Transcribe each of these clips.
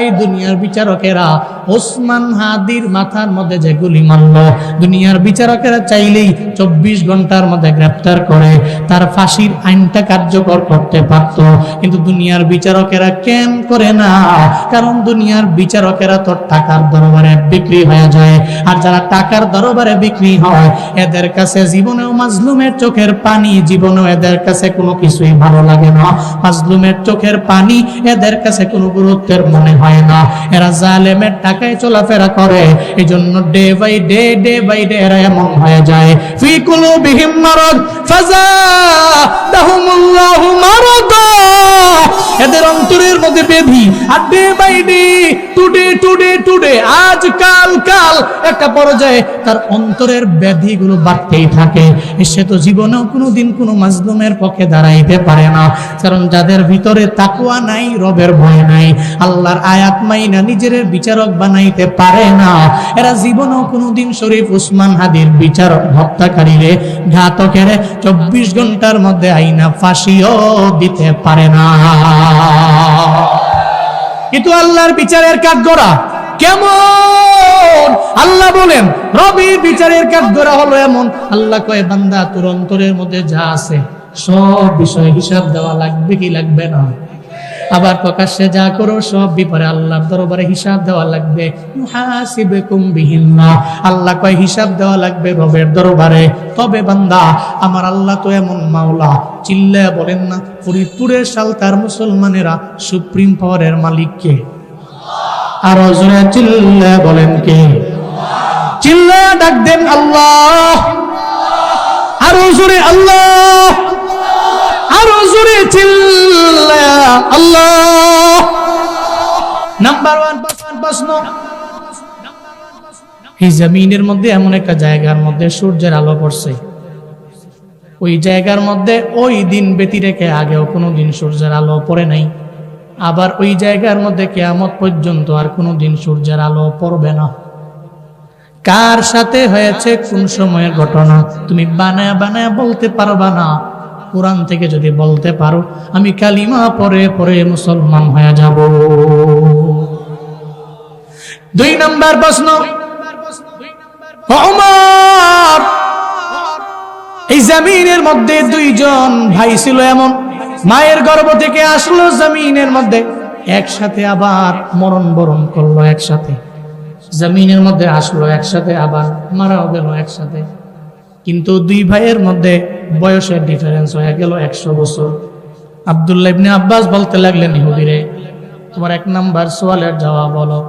এই দুনিয়ার বিচারকেরা, ওসমান হাদির মাথার মধ্যে যে গুলি মারল, দুনিয়ার বিচারকেরা চাইলেই চব্বিশ ঘণ্টার মধ্যে গ্রেপ্তার করে, তার ফাঁসির আইনটা কার্যকর করতে পারত। কিন্তু দুনিয়ার বিচারকেরা কেন করে না? কারণ দুনিয়ার বিচারকেরা তো টাকার দরবারে বিক্রি হয়ে যায়, আর যারা টাকার দরবারে বিক্রি হয়, এদের কাছে জীবনেও মাজলুমের চোখের পানি, জীবনেও এদের কাছে কোনো কিছুই ভালো লাগে না। মাজলুমের চোখের পানি, এদের কাছে কোনো গুরুত্বের মনে হয় না। এরা জালেমের টাকায় চলাফেরা করে। এই জন্য day by day day by day এরা এমন হয়ে যায়। ফি কুলুবিহিম মারাদ, ফাজা দাহুমুল্লাহু মারাদা। এদের অন্তরের মধ্যে বেধি। আর day by day, today today today, আজ, কাল কাল একটা পর্যায়ে তার অন্তরের ব্যাধিগুলো বাড়তেই থাকে। সে তো জীবনেও কোনোদিন কোনো মাজলুমের পক্ষে দাঁড়াইতে পারে না। কারণ যাদের ভিতরে তাকুয়া নাই, রবের ভয় নাই। আল্লাহর আয়াত মাইনা নিজের বিচারক বানাইতে পারে না। এরা জীবনেও কোনোদিন শরীফ উসমান হাদির বিচারক হত্যাকারীরে ঘাতকের চব্বিশ ঘণ্টার মধ্যে আইনা ফাঁসিও দিতে পারে না। কিন্তু আল্লাহর বিচারের কাঠগড়া কেমন? আল্লাহ বলেন, রবির বিচারের কাঠগড়া হলো এমন, আল্লাহ কয়, বান্দা, তোর অন্তরের মধ্যে যা আছে, সব বিষয়ে হিসাব দেওয়া লাগবে কি লাগবে না? আবার প্রকাশ্যে যা করো, সব বিপরে আল্লাহর দরবারে হিসাব দেওয়া লাগবে। আল্লাহ কয়, হিসাব দেওয়া লাগবে রবের দরবারে। তবে বান্দা, আমার আল্লাহ তো এমন মাওলা। চিল্লা বলেন না, ফরিদপুরের সালতার মুসলমানেরা সুপ্রিম পাওয়ারের মালিক কে আর জোরে চিল্লা বলেন কে? চিল্লা ডাক দেন আল্লাহ। আরও জোরে আল্লাহ। আরও জোরে চিল্লা আল্লাহ। নাম্বার ওয়ান প্রশ্ন এই জমিনের মধ্যে এমন একটা জায়গার মধ্যে সূর্যের আলো পড়ছে। ওই জায়গার মধ্যে ওই দিন ব্যতি রেখে আগেও কোনো দিন সূর্যের আলো পড়ে নাই। আবার ওই জায়গার মধ্যে কেয়ামত পর্যন্ত আর কোনো দিন সূর্যের আলো পড়বে না। কার সাথে হয়েছে কোন সময়ের ঘটনা? তুমি বানায় বানায় বলতে পারবা না। কোরআন থেকে যদি বলতে পারো, আমি কালিমা পরে পরে মুসলমান হয়ে যাব। দুই নাম্বার প্রশ্ন এই জমিনের মধ্যে দুইজন ভাই ছিল এমন, মায়ের গর্ভ থেকে আসলো জমিনের মধ্যে, একসাথে আবার মরণ বরণ করল একসাথে। জমিনের মধ্যে আসলো একসাথে, আবার মারাও গেল একসাথে। কিন্তু দুই ভাইয়ের মধ্যে বয়সের ডিফারেন্স হয়ে গেল একশো বছর। আবদুল্লাহ ইবনে আব্বাস বলতে লাগলেন ইহুদিরে তোমার এক নাম্বার সোয়ালের জবাব বলো।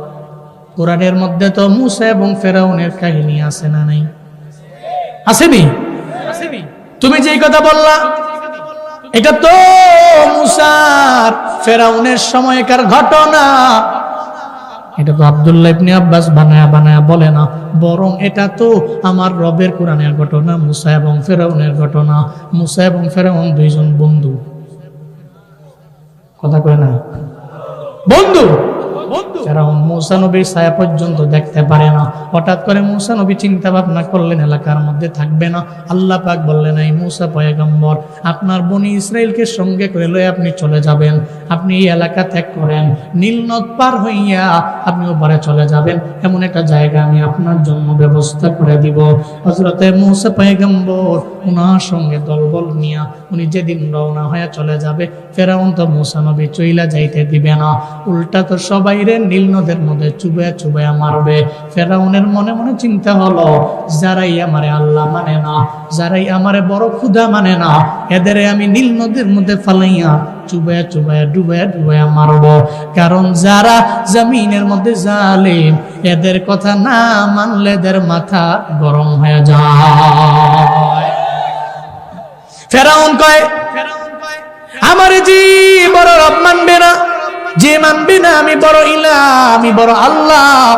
কোরআনের মধ্যে তো মুসা এবং ফেরাউনের কাহিনী আছে না নাই? আসেনি। তুমি যেই কথা বললা এটা তো মুসার ফেরাউনের সময়কার ঘটনা। এটা তো আবদুল্লাহ ইবনে আব্বাস বানায়া বানায়া বলে না। বরং এটা তো আমার রবের কোরআনের ঘটনা, মুসা এবং ফেরাউনের ঘটনা। মুসা এবং ফেরাউন দুইজন বন্ধু। কথা কয় না? বন্ধু! ফেরাউন মৌসা নবীর ছায়া পর্যন্ত দেখতে পারে না, হঠাৎ করে মৌসা নবী চিন্তা ভাবনা করলেন, এলাকার মধ্যে থাকবে না। আল্লাহ পাক বললেন, এই মৌসা পয়গম্বর, আপনার বনি ইসরায়েলকে সঙ্গে করে লয়ে আপনি চলে যাবেন। আপনি এই এলাকা ত্যাগ করেন, নীল নদ পার হইয়া আপনি ওপারে চলে যাবেন। এমন একটা জায়গা আমি আপনার জন্য ব্যবস্থা করে দিব। হজরতে মৌসা পয়গম্বর ওনার সঙ্গে দলবল নিয়া, উনি যেদিন রওনা হয়ে চলে যাবে, ফেরাউন তো মৌসা নবী চইলা যাইতে দিবে না। উল্টা তো সবাই রে নীল নদের মধ্যে চুবে চুবে মারবে। ফেরাউনের মনে মনে চিন্তা হলো, যারাই আমারে আল্লাহ মানে না, যারাই আমারে বড় ক্ষুধা মানে না, এদের আমি নীল নদের মধ্যে ফালাইয়া চুবায়া চুবায়া ডুবায়া ডুবায়া মারব। কারণ যারা জমিনের মধ্যে জালিম, এদের কথা না মানলে এদের মাথা গরম হয়ে যায়। ফেরাউন কয়, আমার জি বড় রব মানবে না। যে মানবে না, আমি বড় ইলা, আমি বড় আল্লাহ।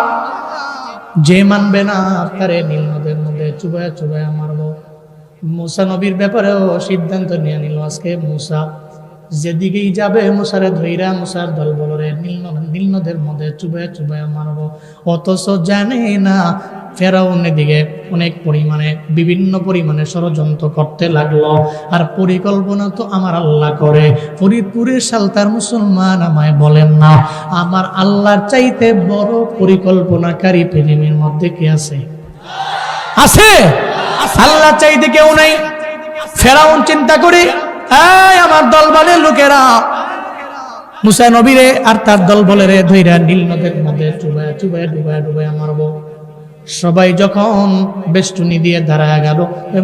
যে মানবে না, তারে নীল নদের মধ্যে চুবায় চুবায় মারব। মুসা নবীর ব্যাপারেও সিদ্ধান্ত নিয়ে নিল, আজকে মুসা যেদিকেই যাবে মুসারে ধৈরা মুসার দল বলরে নীল নীলনদের মধ্যে চুবায় চুবায় মারব। অথচ জানে না ফেরাউনের দিকে অনেক পরিমাণে, বিভিন্ন পরিমাণে ষড়যন্ত্র করতে লাগল। আর পরিকল্পনা তো আমার আল্লাহ করে। ফরিদপুরের সালতার মুসলমান আমায় বলেন না, আমার আল্লাহর চাইতে বড় পরিকল্পনাকারী পৃথিবীর মধ্যে কি আছে? আছে? আল্লাহ চাইতে কেউ নাই। ফেরাউন চিন্তা করে। এই আমার দলবলের লোকেরা। মুসা নবীরে আর তার দল বলে রে, ধৈরা নীল নদের মধ্যে চুবায় চুবায়, ডুবায় ডুবায় মারব। সবাই যখন বেষ্টনী দিয়ে দাঁড়ায় গেল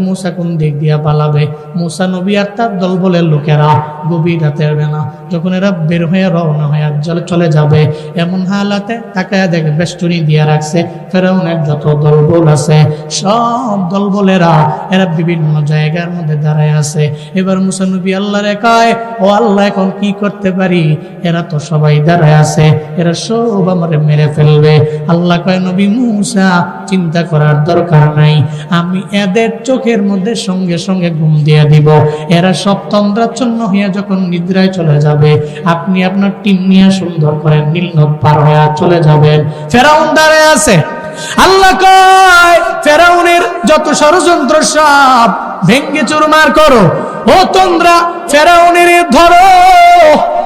মুসা কোন দিক দিয়া পালাবে? মুসা নবী আর তার দল বলে লোকেরা গভীর রাতের বেলা যখন এরা বের হয়ে রওনা হয়ে জলে চলে যাবে, এমন হালাতে তাকায় দেখে বেষ্টনী দিয়া রাখছে ফেরাউনের যত দলবল আছে, সব দলবলেরা এরা বিভিন্ন জায়গার মধ্যে দাঁড়ায় আছে। এবার মুসা নবী আল্লাহ রেখায় ও আল্লাহ, এখন কি করতে পারি? এরা তো সবাই দাঁড়ায় আছে, এরা সব আমারে মেরে ফেলবে। আল্লাহ কয়, নবী মুসা, চিন্তা করার দরকার নাই, আমি এদের চোখের মধ্যে সঙ্গে সঙ্গে ঘুম দিয়ে দিব। এরা সব তন্দ্রাচ্ছন্ন হইয়া যখন নিদ্রায় চলে যাবে আপনি আপনার টিম নিয়ে সুন্দর করে নীল নদ পার হইয়া চলে যাবেন। ফেরাউন দাঁড়ায় আছে। আল্লাহ কয়, ফেরাউনের যত ষড়যন্ত্র সব ভেঙ্গে চুরমার করো। ও তন্দ্রা ফেরাউনের ধরো।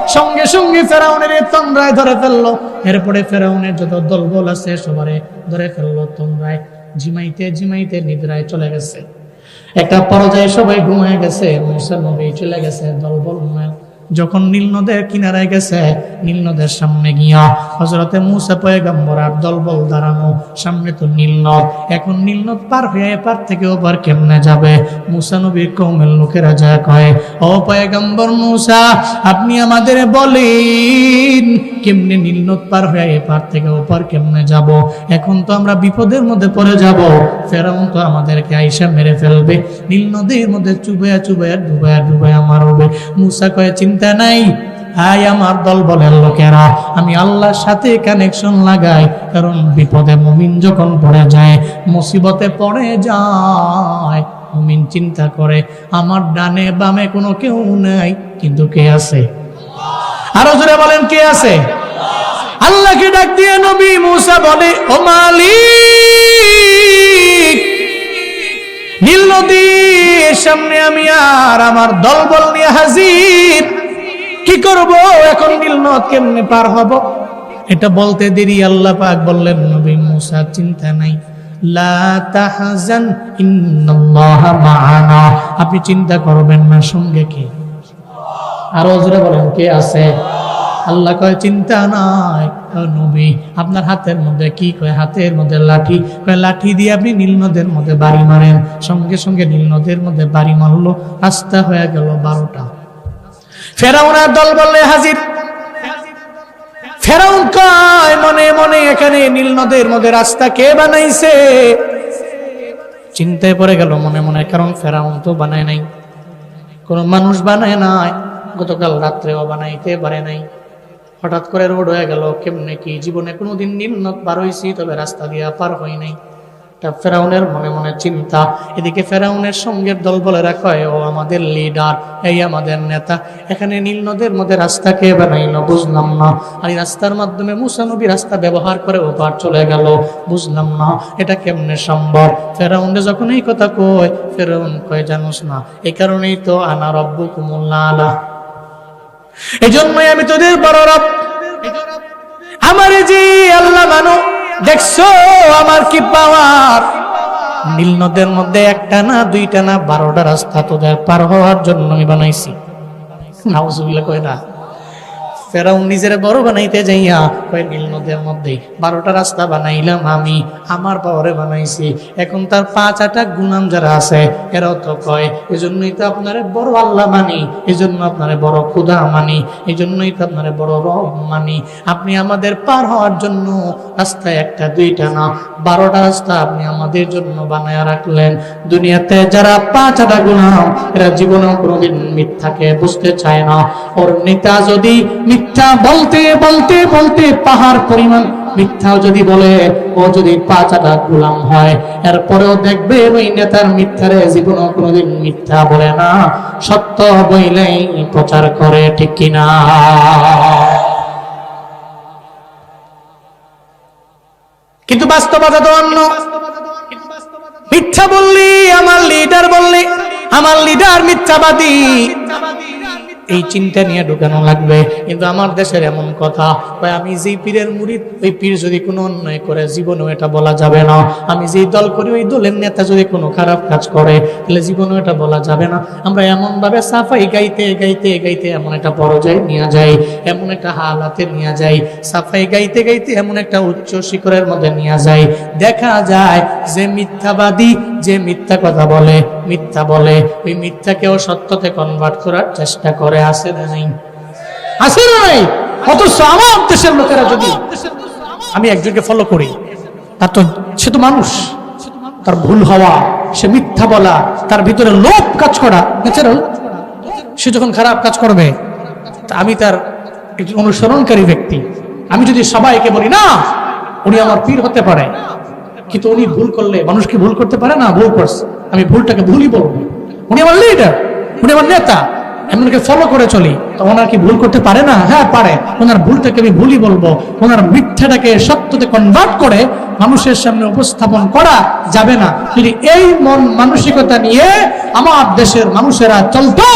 সঙ্গে সঙ্গে ফেরাউনের তন্দ্রায় ধরে ফেলল। এরপরে ফেরাউনের যত দলবল আছে সবারে ধরে ফেলল তন্দ্রায় জিমাইতে জিমাইতে নিদ্রায় চলে গেছে। একটা পর্যায়ে সবাই ঘুমায় গেছে, মুসা নবী চলে গেছে, দলবল ঘুমায়। যখন নীল নদের কিনারায় গেছে, নীল নদের সামনে গিয়া হজরতে মুসা পয়গম্বর আর দলবল দাঁড়ানো সামনে তো নীল নদ। এখন নীল নদ পার হয়ে এপার থেকে ওপার কেমনে যাবে? মুসা নবীর কৌমের লোকেরা যা কয়, ও পয়গম্বর মুসা, আপনি আমাদের বলেন, কেমনে নীল নদ পার হয়ে এপার থেকে ওপার কেমনে যাব? এখন তো আমরা বিপদের মধ্যে পড়ে যাব। ফেরাউন তো আমাদেরকে আইসা মেরে ফেলবে। নীল নদীর মধ্যে চুবায়া চুবায়া ডুবায়া ডুবায়া মারবে। মুসা কয়ে, চিন্তা নাই। হাই আমার দল বলেন লোকেরা, আমি আল্লাহর সাথে কানেকশন লাগাই, কারণ বিপদে মুমিন যখন পড়ে যায়, মুসিবতে পড়ে যায়, মুমিন চিন্তা করে, আমার ডানে বামে কোনো কেউ নাই, কিন্তু কে আছে? আরও জোরে বলেন, কে আছে? আল্লাহকে ডাক দিয়ে নবী মুসা বলে, ও মালিক, নীল নদীর সামনে আমি আর আমার দলবল নিয়ে হাজির কি করব? এখন নীল নদ কেমনে পার হব? এটা বলতে দেরি, আল্লাহ পাক বললেন, নবী মুসা চিন্তা নাই। আপনি চিন্তা করবেন না, সঙ্গে কে? আরও জোরে বলেন, কে আছে? আল্লাহ কয়, চিন্তা নাই। নবী, আপনার হাতের মধ্যে কি কয়? হাতের মধ্যে লাঠি। কয়, লাঠি দিয়ে আপনি নীল নদের মধ্যে বাড়ি মারেন। সঙ্গে সঙ্গে নীল নদের মধ্যে বাড়ি মারলো। রাস্তা হয়ে গেল বারোটা। ফেরাউনের দল বললে, হাজির। ফেরাউন কয়, মনে মনে এখানে নীল নদের মধ্যে রাস্তা কে বানাইছে? চিন্তায় পড়ে গেল মনে মনে, কারণ ফেরাউন তো বানায় নাই। কোন মানুষ বানায় নাই, গতকাল রাত্রেও বানাইতে পারে নাই। হঠাৎ করে রোড হয়ে গেল, কেমনে কি? জীবনে কোনোদিন নিম্নত পার হয়েছি তবে রাস্তা দিয়া পার হয় নাই। তা ফেরাউনের মনে মনে চিন্তা। এদিকে ফেরাউনের সঙ্গের দল বলে কয়, ও আমাদের লিডার এই আমাদের নেতা। এখানে নীল নদের মধ্যে রাস্তা কে বানাইলো বুঝলাম না। আর এই রাস্তার মাধ্যমে মুসানবী রাস্তা ব্যবহার করে ওপার চলে গেল, বুঝলাম না, এটা কেমনে সম্ভব? ফেরাউনে যখন এই কথা কয়, ফেরাউন কয়, জানোস না এই কারণেই তো আনা রব্বু কুমুল্লা এই জন্যই আমি তোদের বড় রব। আমার যে আল্লাহ মানো দেখছ আমার কি পাওয়ার? নীল নদের মধ্যে একটা না, দুইটা না, বারোটা রাস্তা তোদের পার হওয়ার জন্য আমি বানাইছি। না কয় না? ফেরাউন নিজের বড় বানাইতে যাইয়া কয়, নীল নদের মধ্যে বারোটা রাস্তা বানাইলাম আমি, আমার পাওয়ারে বানাইছি। এখন তার পাঁচ আটা গুনাম যারা আছে, এরাও তো কয়, এজন্যই তো আপনারে বড় আল্লাহ মানি, এজন্য আপনারে বড় ক্ষুধা মানি এই জন্যই তো আপনারে বড় রব মানি। আপনি আমাদের পার হওয়ার জন্য রাস্তায় একটা, দুইটা না, বারোটা রাস্তা আপনি আমাদের জন্য বানায় রাখলেন। দুনিয়াতে যারা পাঁচ আটা গুনাম, এরা জীবনেও কোনোদিন মিথ্যাকে বুঝতে চায় না। ওর নেতা যদি মিথ্যা বলতে বলতে বলতে পাহাড় পরিমাণ মিথ্যাও যদি বলে, ও যদি পাঁচাটা গোলাম হয়, এরপরেও দেখবে ওই নেতার মিথ্যারে জীবনও কোনোদিন মিথ্যা বলে না। সত্য বইলেই প্রচার করে, ঠিক কিনা কিন্তু বাস্তবতা তো অন্য। মিথ্যা বললি, আমার লিডার বললি, আমার লিডার মিথ্যাবাদী। এই চিন্তা নিয়ে ঢুকানো লাগবে। কিন্তু আমার দেশের এমন কথা, কয় আমি যেই পীরের মুরিদ, ওই পীর যদি কোনো অন্যায় করে, জীবনেও এটা বলা যাবে না। আমি যেই দল করি, ওই দলের নেতা যদি কোনো খারাপ কাজ করে, তাহলে জীবনেও এটা বলা যাবে না। আমরা এমন ভাবে সাফাই গাইতে গাইতে গাইতে এমন একটা পর্যায়ে নিয়ে যাই, এমন একটা হালাতে নিয়ে যাই। সাফাই গাইতে গাইতে এমন একটা উচ্চ শিখরের মধ্যে নিয়ে যাই। দেখা যায় যে মিথ্যাবাদী যে মিথ্যা কথা বলে মিথ্যা বলে ওই মিথ্যাকেও সত্যতে কনভার্ট করার চেষ্টা করে আছে না নাই? না নাই? অথচ আমার দেশের লোকেরা যদি আমি একজনকে ফলো করি তার তো সে তো মানুষ। তার ভুল হওয়া সে মিথ্যা বলা তার ভিতরে লোভ কাজ করা ন্যাচারাল সে যখন খারাপ কাজ করবে আমি তার একজন অনুসরণকারী ব্যক্তি। আমি যদি সবাইকে বলি না উনি আমার পীর হতে পারে। কিন্তু উনি ভুল করলে মানুষ কি ভুল করতে পারে না, ভুল করছে। আমি ভুলটাকে ভুলই বলব। উনি আমার লিডার উনি আমার নেতা। আমি ওনাকে ফলো করে চলি। তো ওনার কি ভুল করতে পারে না? হ্যাঁ পারে। ওনার ভুলটাকে আমি ভুলই বলব। ওনার মিথ্যাটাকে সত্যতে কনভার্ট করে মানুষের সামনে উপস্থাপন করা যাবে না। যদি এই মন মানসিকতা নিয়ে আমার দেশের মানুষেরা চলতো,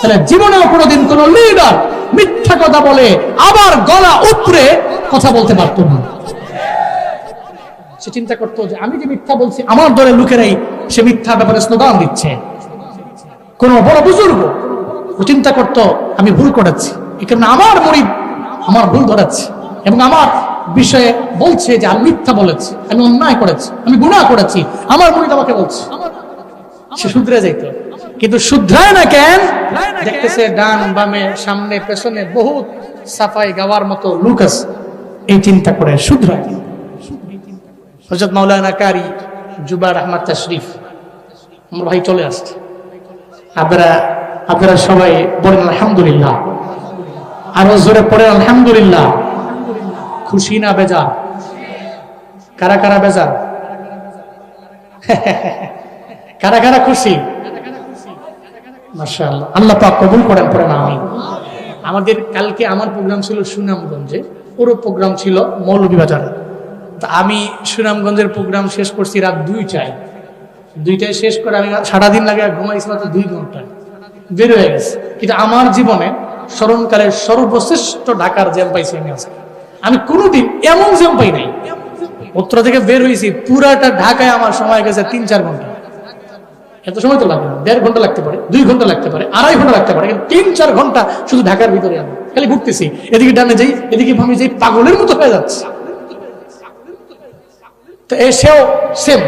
তাহলে জীবনেও কোনোদিন কোন লিডার মিথ্যা কথা বলে আবার গলা উপরে কথা বলতে পারতো না। সে চিন্তা করতো যে আমি যে মিথ্যা বলছি, আমার দলের লোকেরাই সে মিথ্যা ব্যাপারে স্লোগান দিচ্ছে। কোন বড় বুজুর্গ ও চিন্তা করতো, আমি ভুল করেছি। এই কারণে আমার মরিদ আমার ভুল ধরাচ্ছে এবং আমার বিষয়ে বলছে যে আমি মিথ্যা বলেছি, আমি অন্যায় করেছি, আমি গুনাহ করেছি। আমার মরিদ আমাকে বলছে। সে শুধরে যাইত। কিন্তু শুধরায় না কেন? দেখতেছে ডান বামে, সামনে, পেছনে বহুত সাফাই গাওয়ার মতো লোক আছে। এই চিন্তা করে শুধরায়। হজরত মাওলানা কারি জুবার আহমদ তশরিফ আমার ভাই চলে আসছে। আপনারা আপনারা সবাই বলেন আলহামদুলিল্লাহ। আরও জোরে পড়েন আলহামদুলিল্লাহ। খুশি না বেজার? কারা কারা বেজার? কারা কারা খুশি? মাশাআল্লাহ। আল্লাহ পাক কবুল করেন, পড়েন আমি আমাদের কালকে আমার প্রোগ্রাম ছিল সুনামগঞ্জে পুরো প্রোগ্রাম ছিল মৌলভীবাজারে। তা আমি সুনামগঞ্জের প্রোগ্রাম শেষ করছি রাত দুইটায়। দুইটায় শেষ করে আমি সারাদিন লাগে ঘুমাইছি মাত্র দুই ঘণ্টা। বের হয়ে গেছে। কিন্তু আমার জীবনে স্মরণকালের সর্বশ্রেষ্ঠ ঢাকার জ্যাম পাইছি আমি আজকে। আমি কোনোদিন এমন জ্যাম পাই নাই। উত্তর থেকে বের হয়েছি পুরাটা ঢাকায় আমার সময় গেছে তিন চার ঘণ্টা। এত সময় তো লাগে না। দেড় ঘণ্টা লাগতে পারে, দুই ঘণ্টা লাগতে পারে, আড়াই ঘণ্টা লাগতে পারে, কিন্তু তিন চার ঘণ্টা শুধু ঢাকার ভিতরে আমি। খালি ঘুরতেছি। এদিকে ডানে যাই, এদিকে ভাবি যাই, পাগলের মতো হয়ে যাচ্ছে। তো এসেও সেম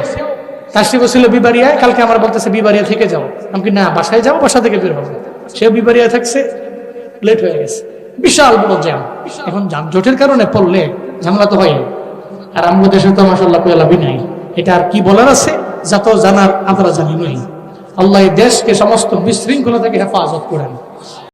তাসরিফ ছিল বিবারিয়ায় কালকে আমার বলতেছে বিবারিয়া থেকে যাও। আমি না, বাসায় যাও বাসা থেকে বের হব। সেও বিবারিয়া থাকছে লেট হয়ে গেছে। বিশাল বড় জ্যাম এখন যানজটের কারণে পড়লে ঝামেলা তো হয় আর আমরা দেশে তো মাসাল্লাহ কোয়ালাবি নাই। এটা আর কি বলার আছে? যত জানার আপনারা জানি নই। আল্লাহ দেশকে সমস্ত বিশৃঙ্খলা থেকে হেফাজত করেন।